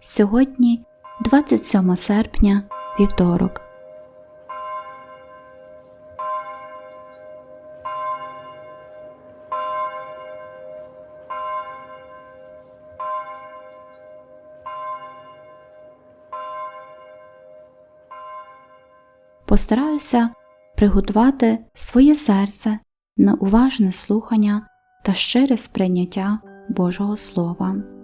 Сьогодні 27 серпня, вівторок. Постараюся приготувати своє серце на уважне слухання та щире сприйняття Божого Слова.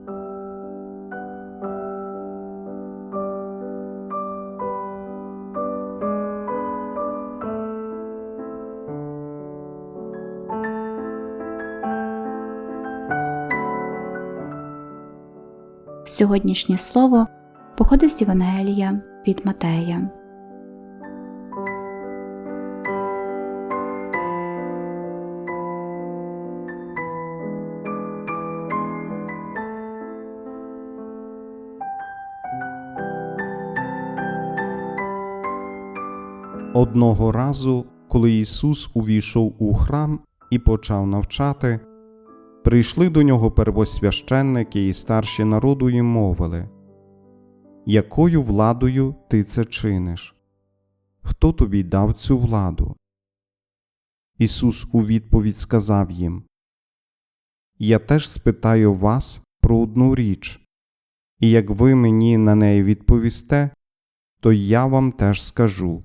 Сьогоднішнє слово походить з Євангелія від Матея. Одного разу, коли Ісус увійшов у храм і почав навчати, прийшли до нього первосвященники і старші народу і мовили, якою владою ти це чиниш? Хто тобі дав цю владу? Ісус у відповідь сказав їм Я теж спитаю вас про одну річ, і як ви мені на неї відповісте, то я вам теж скажу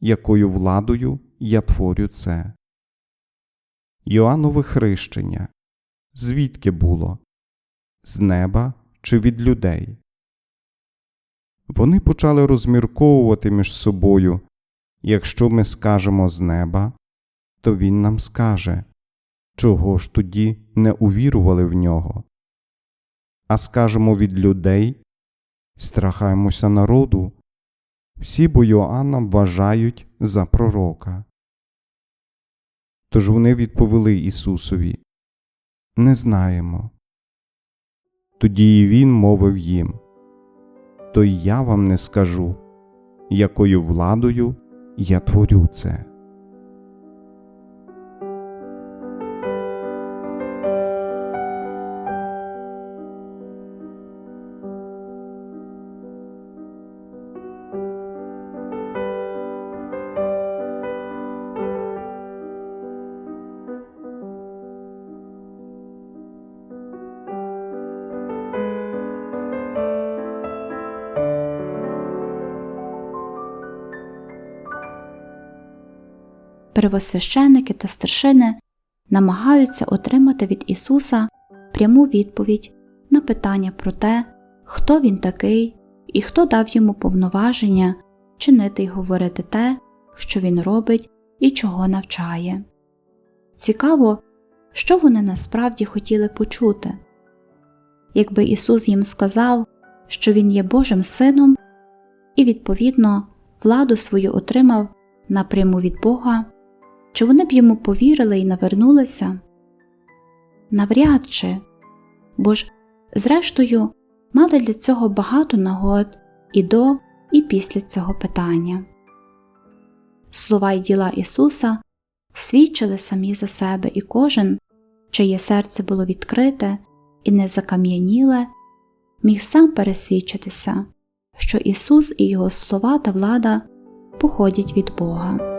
якою владою я творю це. Йоаннове хрещення звідки було? З неба чи від людей? Вони почали розмірковувати між собою якщо ми скажемо з неба, то він нам скаже, чого ж тоді не увірували в нього. А скажемо від людей страхаємося народу, всі бо Йоанна вважають за пророка. Тож вони відповіли Ісусові Не знаємо. Тоді і Він мовив їм То й я вам не скажу, якою владою я творю це. Первосвященники та старшини намагаються отримати від Ісуса пряму відповідь на питання про те, хто Він такий і хто дав йому повноваження чинити й говорити те, що Він робить і чого навчає. Цікаво, що вони насправді хотіли почути. Якби Ісус їм сказав, що Він є Божим Сином і, відповідно, владу свою отримав напряму від Бога, чи вони б йому повірили і навернулися? Навряд чи, бо ж, зрештою, мали для цього багато нагод і до, і після цього питання. Слова й діла Ісуса свідчили самі за себе, і кожен, чиє серце було відкрите і не закам'яніле, міг сам пересвідчитися, що Ісус і Його слова та влада походять від Бога.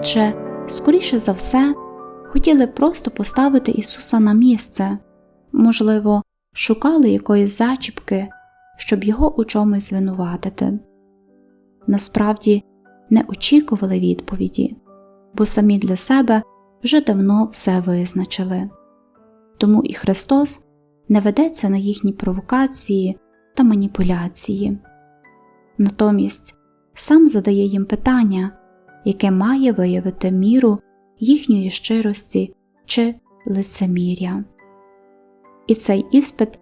Отже, скоріше за все, хотіли просто поставити Ісуса на місце, можливо, шукали якоїсь зачіпки, щоб його у чомусь звинуватити. Насправді не очікували відповіді, бо самі для себе вже давно все визначили. Тому і Христос не ведеться на їхні провокації та маніпуляції. Натомість сам задає їм питання яке має виявити міру їхньої щирості чи лицеміря. І цей іспит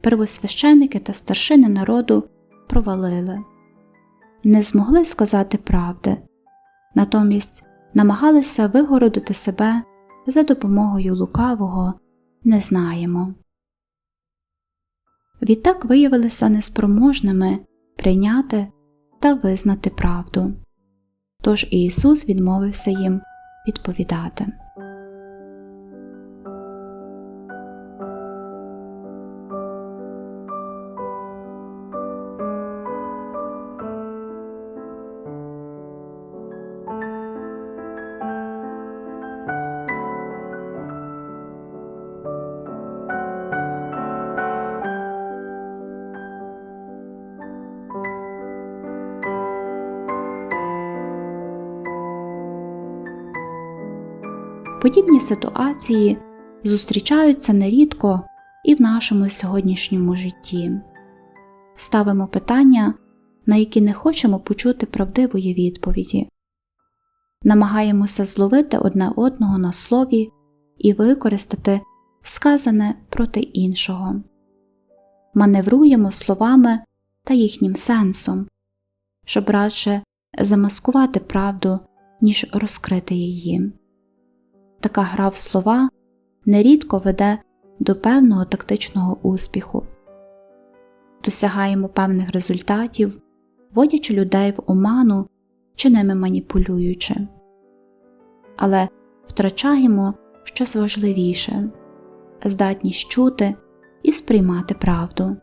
первосвященики та старшини народу провалили, не змогли сказати правди, натомість намагалися вигородити себе за допомогою лукавого не знаємо. Відтак виявилися неспроможними прийняти та визнати правду. Тож Ісус відмовився їм відповідати. Подібні ситуації зустрічаються нерідко і в нашому сьогоднішньому житті. Ставимо питання, на які не хочемо почути правдивої відповіді, намагаємося зловити одне одного на слові і використати сказане проти іншого, маневруємо словами та їхнім сенсом, щоб радше замаскувати правду, ніж розкрити її. Така гра в слова нерідко веде до певного тактичного успіху. Досягаємо певних результатів, вводячи людей в оману чи ними маніпулюючи, але втрачаємо щось важливіше здатність чути і сприймати правду.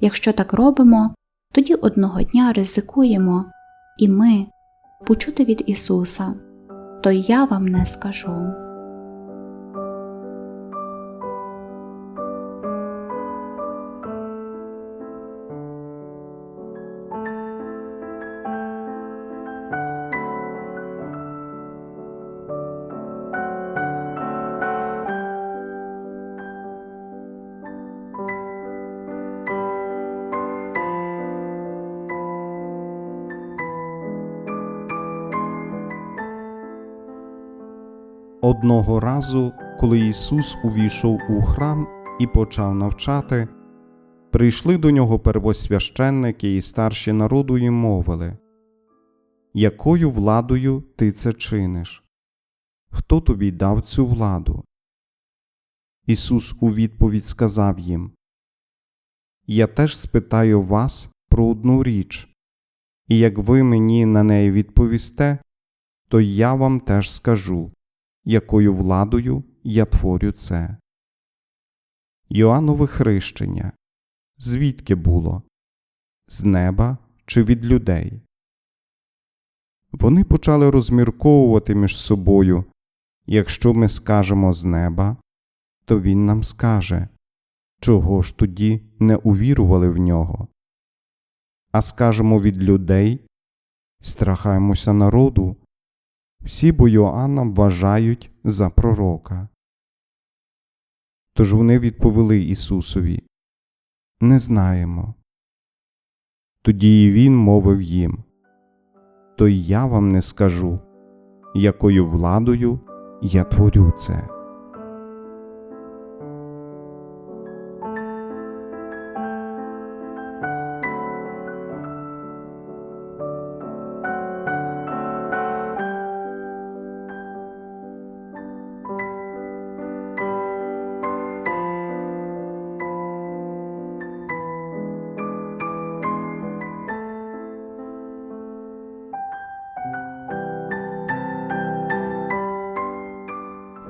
Якщо так робимо, тоді одного дня ризикуємо і ми почути від Ісуса то я вам не скажу. Одного разу, коли Ісус увійшов у храм і почав навчати, прийшли до нього первосвященники і старші народу і мовили, якою владою ти це чиниш? Хто тобі дав цю владу? Ісус у відповідь сказав їм Я теж спитаю вас про одну річ, і як ви мені на неї відповісте, то я вам теж скажу якою владою я творю це. Йоаннове хрещення звідки було? З неба чи від людей? Вони почали розмірковувати між собою якщо ми скажемо з неба, то він нам скаже, чого ж тоді не увірували в нього. А скажемо від людей, страхаємося народу, всі бо Йоанна вважають за пророка. Тож вони відповіли Ісусові Не знаємо. Тоді і Він мовив їм То я вам не скажу, якою владою я творю це.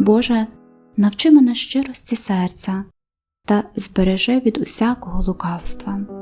Боже, навчи мене щирості серця та збережи від усякого лукавства.